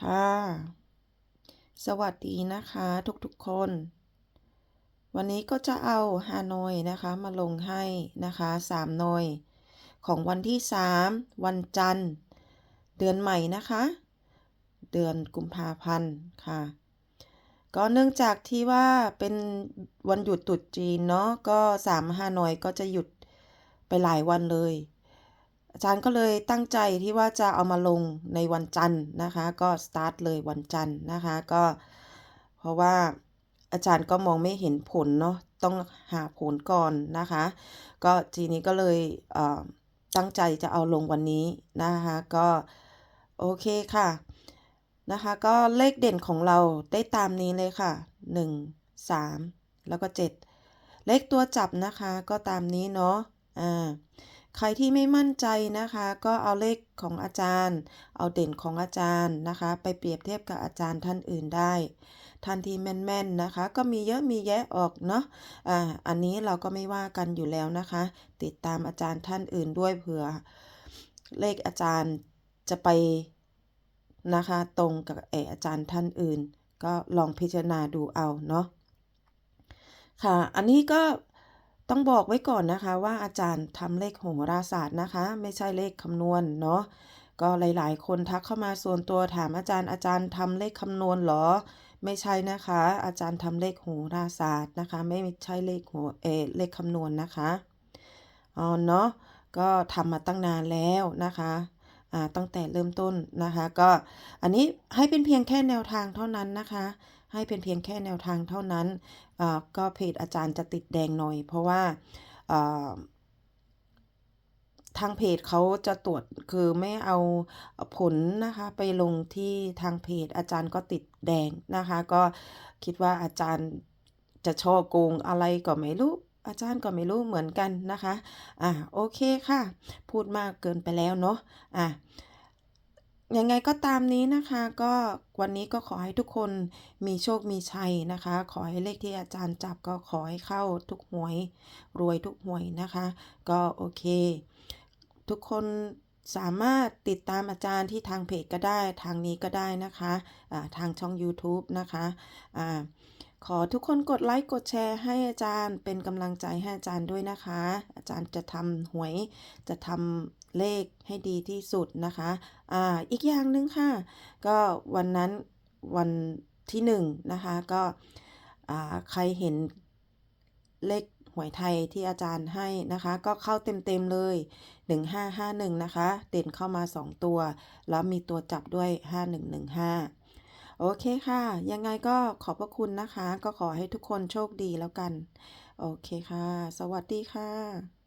ค่ะ สวัสดีนะคะทุกๆคน วันนี้ก็จะเอาฮานอยนะคะมาลงให้นะคะ3หน่วยของวันที่3วันจันทร์ เดือนใหม่นะคะ เดือนกุมภาพันธ์ค่ะ ก็เนื่องจากที่ว่าเป็นวันหยุดตรุษจีนเนาะก็3ฮานอยก็จะหยุดไปหลายวันเลย อาจารย์ก็เลยตั้งใจที่ว่าจะเอามาลงในวันจันทร์นะคะ ก็สตาร์ทเลยวันจันทร์นะคะก็เพราะว่าอาจารย์ก็มองไม่เห็นผลเนาะต้องหาผลก่อนนะคะ ก็ทีนี้ก็เลยเอ่อตั้งใจจะเอาลงวันนี้นะคะก็โอเคค่ะนะคะก็เลขเด่นของเราได้ตามนี้เลยค่ะ 1 3 แล้วก็ 7 เลขตัวจับนะคะก็ตามนี้เนาะอ่า ใครที่ไม่มั่นใจนะคะ ก็เอาเลขของอาจารย์ เอาเด่นของอาจารย์นะคะ ไปเปรียบเทียบกับอาจารย์ท่านอื่นได้ ท่านที่แม่นๆนะคะ ก็มีเยอะมีแยะออกเนาะอ่าอันนี้เราก็ไม่ว่ากันอยู่แล้วนะคะ ติดตามอาจารย์ท่านอื่นด้วยเผื่อ เลขอาจารย์จะไปนะคะ ตรงกับเอออาจารย์ท่านอื่น ก็ลองพิจารณาดูเอาเนาะค่ะ อันนี้ก็ ต้องบอกไว้ก่อนนะคะว่าอาจารย์ทำเลขโหราศาสตร์นะคะ ไม่ใช่เลขคำนวณเนาะก็หลายๆ คนทักเข้ามาส่วนตัวถามอาจารย์อาจารย์ทำเลขคำนวณเหรอ ไม่ใช่นะคะ อาจารย์ทำเลขโหราศาสตร์นะคะ ไม่ใช่เลขโหเอเลขคำนวณนะคะอ๋อเนาะก็ทำมาตั้งนานแล้วนะคะ ตั้งแต่เริ่มต้นนะคะ ก็อันนี้ให้เป็นเพียงแค่แนวทางเท่านั้นนะคะ ให้เป็นเพียงแค่แนวทางเท่านั้นอ่าก็เพจอาจารย์จะติดแดงหน่อย เพราะว่าอ่าทางเพจเขาจะตรวจคือไม่เอาผลนะคะไปลงที่ทางเพจอาจารย์ก็ติดแดงนะคะ ก็คิดว่าอาจารย์จะช่อโกงอะไรก็ไม่รู้ อาจารย์ก็ไม่รู้เหมือนกันนะคะ อะโอเคค่ะ พูดมากเกินไปแล้วเนาะ อะยังไงก็ตามนี้นะคะก็วันนี้ก็ขอให้ทุกคนมีโชคมีชัยนะคะ ขอให้เลขที่อาจารย์จับก็ขอให้เข้าทุกหวย รวยทุกหวยนะคะ ก็โอเค ทุกคนสามารถติดตามอาจารย์ที่ทางเพจก็ได้ทางนี้ก็ได้นะคะอ่าทางช่อง YouTube นะคะอ่า ขอทุกคนกดไลค์กดแชร์ให้อาจารย์ เป็นกำลังใจให้อาจารย์ด้วยนะคะ อาจารย์จะทำหวยจะทำเลขให้ดีที่สุดนะคะอ่าอีกอย่างหนึ่งค่ะ ก็วันนั้นวันที่หนึ่งนะคะก็อ่าใครเห็นเลขหวยไทยที่อาจารย์ให้นะคะ ก็เข้าเต็มๆเลย 1551 นะคะ เด่นเข้ามา 2 ตัว แล้วมีตัวจับด้วย 5115 โอเคค่ะ ยังไงก็ขอบพระคุณนะคะ ก็ขอให้ทุกคนโชคดีแล้วกัน โอเคค่ะ สวัสดีค่ะ